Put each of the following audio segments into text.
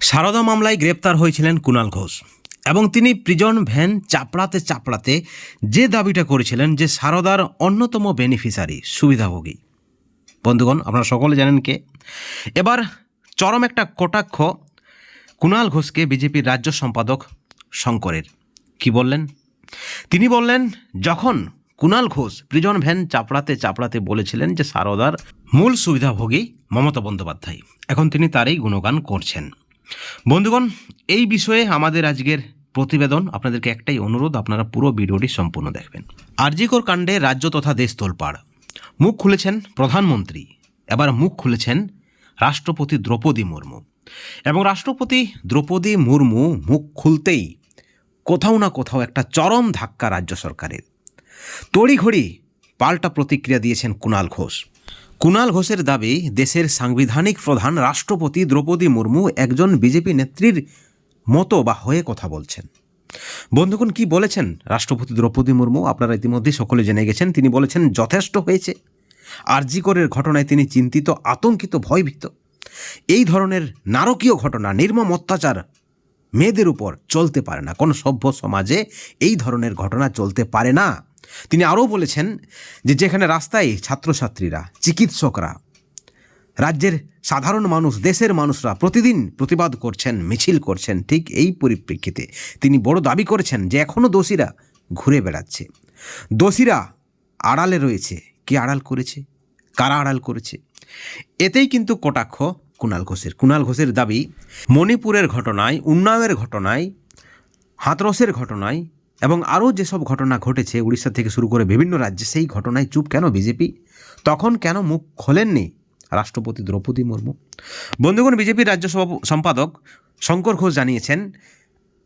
সারদা মামলায় গ্রেপ্তার হয়েছিলেন কুণাল ঘোষ এবং তিনি প্রিজন ভ্যান চাপড়াতে চাপড়াতে যে দাবিটা করেছিলেন যে সারদার অন্যতম বেনিফিসারি, সুবিধাভোগী। বন্ধুগণ, আপনারা সকলে জানেন কে? এবার চরম একটা কটাক্ষ কুণাল ঘোষকে বিজেপির রাজ্য সম্পাদক শঙ্করের। কি বললেন? তিনি বললেন, যখন কুণাল ঘোষ প্রিজন ভ্যান চাপড়াতে চাপড়াতে বলেছিলেন যে সারদার মূল সুবিধাভোগী মমতা বন্দ্যোপাধ্যায়, এখন তিনি তারই গুণগান করছেন। বন্ধুগণ, এই বিষয়ে আমাদের আজকের প্রতিবেদন আপনাদেরকে একটাই অনুরোধ, আপনারা পুরো ভিডিওটি সম্পূর্ণ দেখবেন। আরজিকর কাণ্ডে রাজ্য তথা দেশ তোলপাড়। মুখ খুলেছেন প্রধানমন্ত্রী, এবার মুখ খুলেছেন রাষ্ট্রপতি দ্রৌপদী মুর্মু। এবং রাষ্ট্রপতি দ্রৌপদী মুর্মু মুখ খুলতেই কোথাও না কোথাও একটা চরম ধাক্কা রাজ্য সরকারের। তড়িঘড়ি পাল্টা প্রতিক্রিয়া দিয়েছেন কুণাল ঘোষ। কুণাল ঘোষের দাবি, দেশের সাংবিধানিক প্রধান রাষ্ট্রপতি দ্রৌপদী মুর্মু একজন বিজেপি নেত্রীর মতো বা হয়ে কথা বলছেন। বন্ধুগণ, কি বলেছেন রাষ্ট্রপতি দ্রৌপদী মুর্মু? আপনারা ইতিমধ্যে সকলে জেনে গেছেন, তিনি বলেছেন যথেষ্ট হয়েছে। আরজিকরের ঘটনায় তিনি চিন্তিত, আতঙ্কিত, ভয়ভীত। এই ধরনের নারকীয় ঘটনা, নির্মম অত্যাচার মেয়েদের উপর চলতে পারে না। কোনো সভ্য সমাজে এই ধরনের ঘটনা চলতে পারে না। তিনি আরও বলেছেন যে যেখানে রাস্তায় ছাত্রছাত্রীরা, চিকিৎসকরা, রাজ্যের সাধারণ মানুষ, দেশের মানুষরা প্রতিদিন প্রতিবাদ করছেন, মিছিল করছেন, ঠিক এই পরিপ্রেক্ষিতে তিনি বড় দাবি করেছেন যে এখনও দোষীরা ঘুরে বেড়াচ্ছে। দোষীরা আড়ালে রয়েছে। কে আড়াল করেছে? কারা আড়াল করেছে? এতেই কিন্তু কটাক্ষ কুণাল ঘোষের। কুণাল ঘোষের দাবি, মণিপুরের ঘটনায়, উন্নয়নের ঘটনায়, হাতরসের ঘটনায় এবং আরও যেসব ঘটনা ঘটেছে উড়িষ্যা থেকে শুরু করে বিভিন্ন রাজ্যে, সেই ঘটনায় চুপ কেন বিজেপি? তখন কেন মুখ খোলেননি রাষ্ট্রপতি দ্রৌপদী মুর্মু? বন্ধুগণ, বিজেপির রাজ্য সম্পাদক শঙ্কর ঘোষ জানিয়েছেন,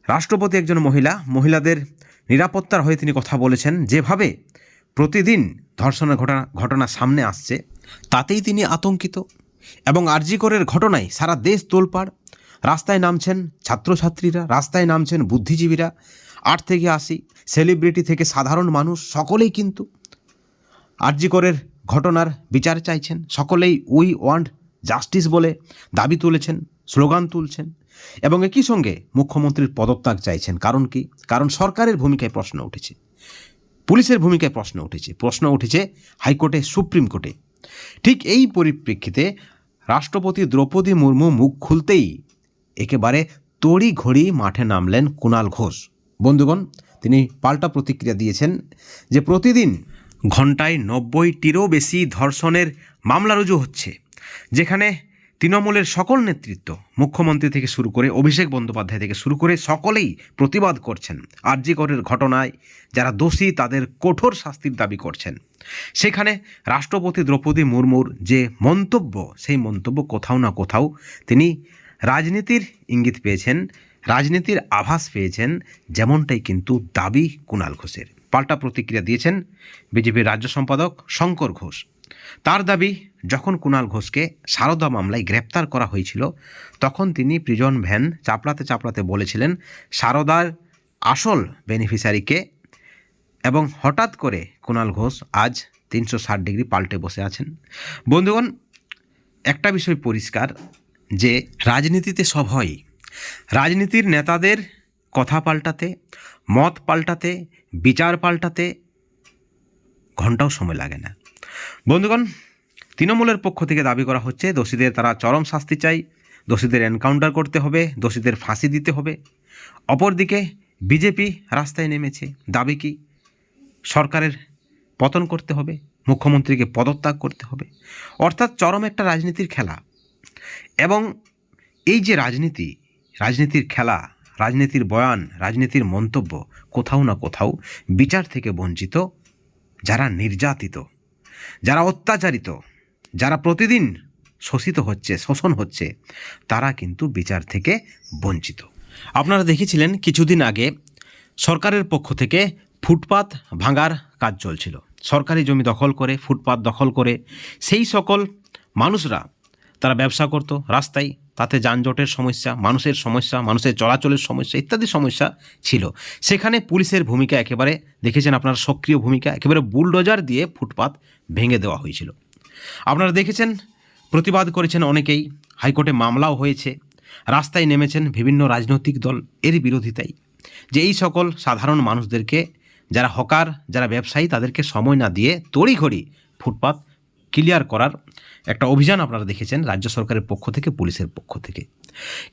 রাষ্ট্রপতি একজন মহিলা, মহিলাদের নিরাপত্তার হয়ে তিনি কথা বলেছেন, যেভাবে প্রতিদিন ধর্ষণের ঘটনা ঘটনা সামনে আসছে, তাতেই তিনি আতঙ্কিত। এবং আরজিকরের ঘটনায় সারা দেশ তোলপাড়। রাস্তায় নামছেন ছাত্রছাত্রীরা, রাস্তায় নামছেন বুদ্ধিজীবীরা। আট থেকে আশি, সেলিব্রিটি থেকে সাধারণ মানুষ, সকলেই কিন্তু আরজিকরের ঘটনার বিচার চাইছেন। সকলেই উই ওয়ান্ট জাস্টিস বলে দাবি তুলেছেন, স্লোগান তুলছেন এবং একই সঙ্গে মুখ্যমন্ত্রীর পদত্যাগ চাইছেন। কারণ কি? কারণ সরকারের ভূমিকায় প্রশ্ন উঠেছে। পুলিশের ভূমিকায় প্রশ্ন উঠেছে। প্রশ্ন উঠেছে হাইকোর্টে, সুপ্রিম কোর্টে। ঠিক এই পরিপ্রেক্ষিতে রাষ্ট্রপতি দ্রৌপদী মুর্মু মুখ খুলতেই একেবারে তড়ি ঘড়ি মাঠে নামলেন কুণাল ঘোষ। বন্ধুগণ, তিনি পাল্টা প্রতিক্রিয়া দিয়েছেন যে প্রতিদিন ঘন্টায় নব্বইটিরও বেশি ধর্ষণের মামলা রুজু হচ্ছে, যেখানে তৃণমূলের সকল নেতৃত্ব, মুখ্যমন্ত্রী থেকে শুরু করে অভিষেক বন্দ্যোপাধ্যায় থেকে শুরু করে সকলেই প্রতিবাদ করছেন। আরজিকরের ঘটনায় যারা দোষী, তাদের কঠোর শাস্তির দাবি করছেন। সেখানে রাষ্ট্রপতি দ্রৌপদী মুর্মুর যে মন্তব্য, সেই মন্তব্য কোথাও না কোথাও তিনি রাজনীতির ইঙ্গিত পেয়েছেন, রাজনীতির আভাস পেয়েছেন, যেমনটাই কিন্তু দাবি কুণাল ঘোষের। পাল্টা প্রতিক্রিয়া দিয়েছেন বিজেপির রাজ্য সম্পাদক শঙ্কর ঘোষ। তার দাবি, যখন কুণাল ঘোষকে সারদা মামলায় গ্রেপ্তার করা হয়েছিল, তখন তিনি প্রিজন ভ্যান চাপড়াতে চাপড়াতে বলেছিলেন, সারদার আসল বেনিফিশিয়ারিকে এবং হঠাৎ করে কুণাল ঘোষ আজ তিনশো ষাট ডিগ্রি পাল্টে বসে আছেন। বন্ধুগণ, একটা বিষয় পরিষ্কার, যে রাজনীতিতে সব হয়। রাজনীতির নেতাদের কথা পাল্টাতে, মত পাল্টাতে, বিচার পাল্টাতে ঘন্টাও সময় লাগে না। বন্ধুগণ, তৃণমূলের পক্ষ থেকে দাবি করা হচ্ছে, দোষীদের তারা চরম শাস্তি চাই, দোষীদের এনকাউন্টার করতে হবে, দোষীদের ফাঁসি দিতে হবে। অপরদিকে, বিজেপি রাস্তায় নেমেছে। দাবি কি? সরকারের পতন করতে হবে, মুখ্যমন্ত্রীকে পদত্যাগ করতে হবে। অর্থাৎ চরম একটা রাজনীতির খেলা। এবং এই যে রাজনীতি, রাজনীতির খেলা, রাজনীতির বয়ান, রাজনীতির মন্তব্য কোথাও না কোথাও বিচার থেকে বঞ্চিত যারা নির্যাতিত। যারা অত্যাচারিত, যারা প্রতিদিন শোষিত হচ্ছে, শোষণ হচ্ছে, তারা কিন্তু বিচার থেকে বঞ্চিত। আপনারা দেখেছিলেন কিছুদিন আগে সরকারের পক্ষ থেকে ফুটপাত ভাঙার কাজ চলছিল। সরকারি জমি দখল করে, ফুটপাত দখল করে, সেই সকল মানুষরা তারা ব্যবসা করত রাস্তায়। তাতে যানজটের সমস্যা, মানুষের সমস্যা, মানুষের চলাচলের সমস্যা ইত্যাদি সমস্যা ছিল। সেখানে পুলিশের ভূমিকা একেবারে, দেখেছেন আপনার, সক্রিয় ভূমিকা, একেবারে বুলডোজার দিয়ে ফুটপাত ভেঙে দেওয়া হয়েছিল। আপনারা দেখেছেন, প্রতিবাদ করেছেন অনেকেই, হাইকোর্টে মামলাও হয়েছে। রাস্তায় নেমেছেন বিভিন্ন রাজনৈতিক দল, এর বিরোধিতাই। যে এই সকল সাধারণ মানুষদেরকে, যারা হকার, যারা ব্যবসায়ী, তাদেরকে সময় না দিয়ে তড়িঘড়ি ফুটপাত ক্লিয়ার করার একটা অভিযান আপনারা দেখেছেন রাজ্য সরকারের পক্ষ থেকে, পুলিশের পক্ষ থেকে।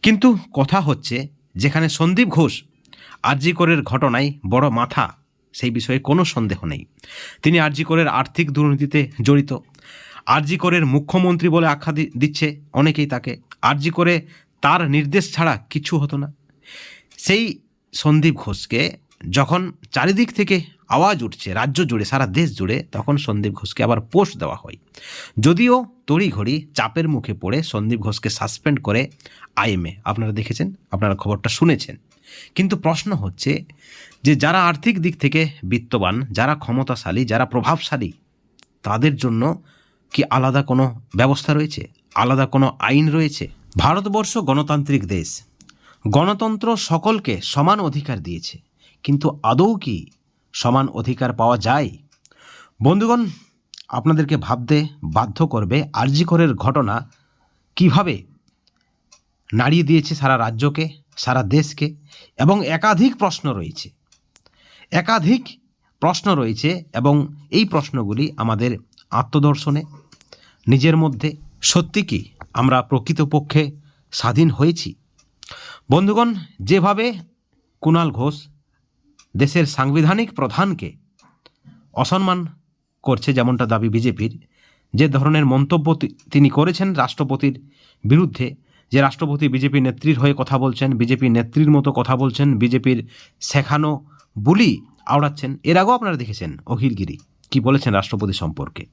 কিন্তু কথা হচ্ছে যেখানে সন্দীপ ঘোষ আরজিকরের ঘটনায় বড় মাথা, সেই বিষয়ে কোনো সন্দেহ নেই। তিনি আরজিকরের আর্থিক দুর্নীতিতে জড়িত। আরজিকরের মুখ্যমন্ত্রী বলে আখ্যা দিচ্ছে অনেকেই তাকে। আরজি করে তার নির্দেশ ছাড়া কিছু হতো না। সেই সন্দীপ ঘোষকে যখন চারিদিক থেকে আওয়াজ উঠছে, রাজ্য জুড়ে, সারা দেশ জুড়ে তখন সন্দীপ ঘোষকে আবার পোস্ট দেওয়া হয়। যদিও তড়িঘড়ি চাপের মুখে পড়ে সন্দীপ ঘোষকে সাসপেন্ড করে আইএমএ। আপনারা দেখেছেন, আপনারা খবরটা শুনেছেন। কিন্তু প্রশ্ন হচ্ছে যে যারা আর্থিক দিক থেকে বিত্তবান, যারা ক্ষমতাশালী, যারা প্রভাবশালী, তাদের জন্য কি আলাদা কোনো ব্যবস্থা রয়েছে? আলাদা কোনো আইন রয়েছে? ভারতবর্ষ গণতান্ত্রিক দেশ। গণতন্ত্র সকলকে সমান অধিকার দিয়েছে। কিন্তু আদৌ কি সমান অধিকার পাওয়া যায়? বন্ধুগণ, আপনাদেরকে ভাবতে বাধ্য করবে আরজিকরের ঘটনা কীভাবে নাড়িয়ে দিয়েছে সারা রাজ্যকে, সারা দেশকে, এবং একাধিক প্রশ্ন রয়েছে। একাধিক প্রশ্ন রয়েছে এবং এই প্রশ্নগুলি আমাদের আত্মদর্শনে, নিজের মধ্যে সত্যি কি আমরা প্রকৃতপক্ষে স্বাধীন হয়েছি? বন্ধুগণ, যেভাবে কুণাল ঘোষ দেশের সাংবিধানিক প্রধানকে অসম্মান করছে যেমনটা দাবি বিজেপির। যে ধরনের মন্তব্য তিনি করেছেন রাষ্ট্রপতির বিরুদ্ধে, যে রাষ্ট্রপতি বিজেপি নেত্রীর হয়ে কথা বলছেন বিজেপি নেত্রীর মতো কথা বলছেন, বিজেপির শেখানো বুলি আওড়াচ্ছেন, এর আগেও আপনারা দেখেছেন অখিলগিরি কি বলেছেন রাষ্ট্রপতি সম্পর্কে।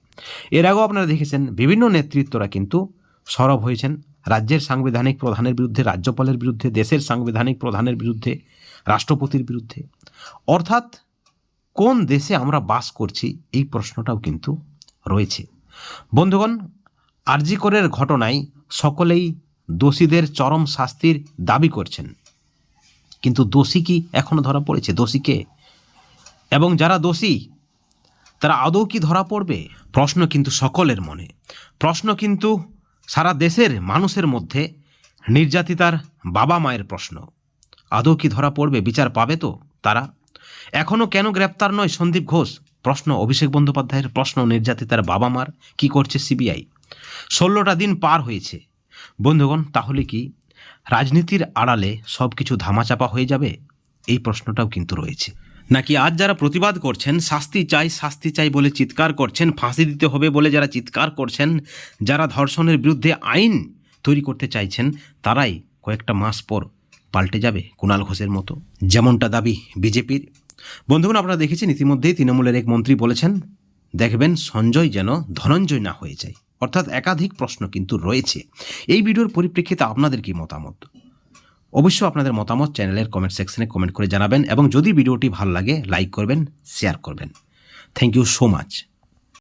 এর আগেও আপনারা দেখেছেন বিভিন্ন নেতৃত্বরা কিন্তু সরব হয়েছেন রাজ্যের সাংবিধানিক প্রধানের বিরুদ্ধে, রাজ্যপালের বিরুদ্ধে, দেশের সাংবিধানিক প্রধানের বিরুদ্ধে, রাষ্ট্রপতির বিরুদ্ধে। অর্থাৎ কোন দেশে আমরা বাস করছি এই প্রশ্নটাও কিন্তু রয়েছে। বন্ধুগণ, আরজিকরের ঘটনায় সকলেই দোষীদের চরম শাস্তির দাবি করছেন। কিন্তু দোষী কি এখনও ধরা পড়েছে? দোষী কে? এবং যারা দোষী, তারা আদৌ কি ধরা পড়বে? প্রশ্ন কিন্তু সকলের মনে। প্রশ্ন কিন্তু সারা দেশের মানুষের মধ্যে নির্যাতিতার বাবা মায়ের প্রশ্ন। আদৌ কি ধরা পড়বে, বিচার পাবে তো তারা? এখনও কেন গ্রেপ্তার নয় সন্দীপ ঘোষ? প্রশ্ন অভিষেক বন্দ্যোপাধ্যায়ের, প্রশ্ন নির্যাতিতার বাবা মার, কি করছে সিবিআই? ষোলোটা দিন পার হয়েছে। বন্ধুগণ, তাহলে কি রাজনীতির আড়ালে সব কিছু ধামাচাপা হয়ে যাবে? এই প্রশ্নটাও কিন্তু রয়েছে। নাকি আজ যারা প্রতিবাদ করছেন, শাস্তি চাই শাস্তি চাই বলে চিৎকার করছেন, ফাঁসি দিতে হবে বলে যারা চিৎকার করছেন, যারা ধর্ষণের বিরুদ্ধে আইন তৈরি করতে চাইছেন, তারাই কয়েকটা মাস পর পাল্টে যাবে কুণাল ঘোষের মতো। যেমনটা দাবি বিজেপির। বন্ধুগণ, আপনারা দেখেছেন, ইতিমধ্যেই তৃণমূলের এক মন্ত্রী বলেছেন, দেখবেন সঞ্জয় যেন ধনঞ্জয় না হয়ে যায়। অর্থাৎ একাধিক প্রশ্ন কিন্তু রয়েছে। এই ভিডিওর পরিপ্রেক্ষিতে আপনাদের কি মতামত? অবশ্যই আপনাদের মতামত চ্যানেলের কমেন্ট সেকশনে কমেন্ট করে জানাবেন এবং যদি ভিডিওটি ভালো লাগে লাইক করবেন শেয়ার করবেন। Thank you so much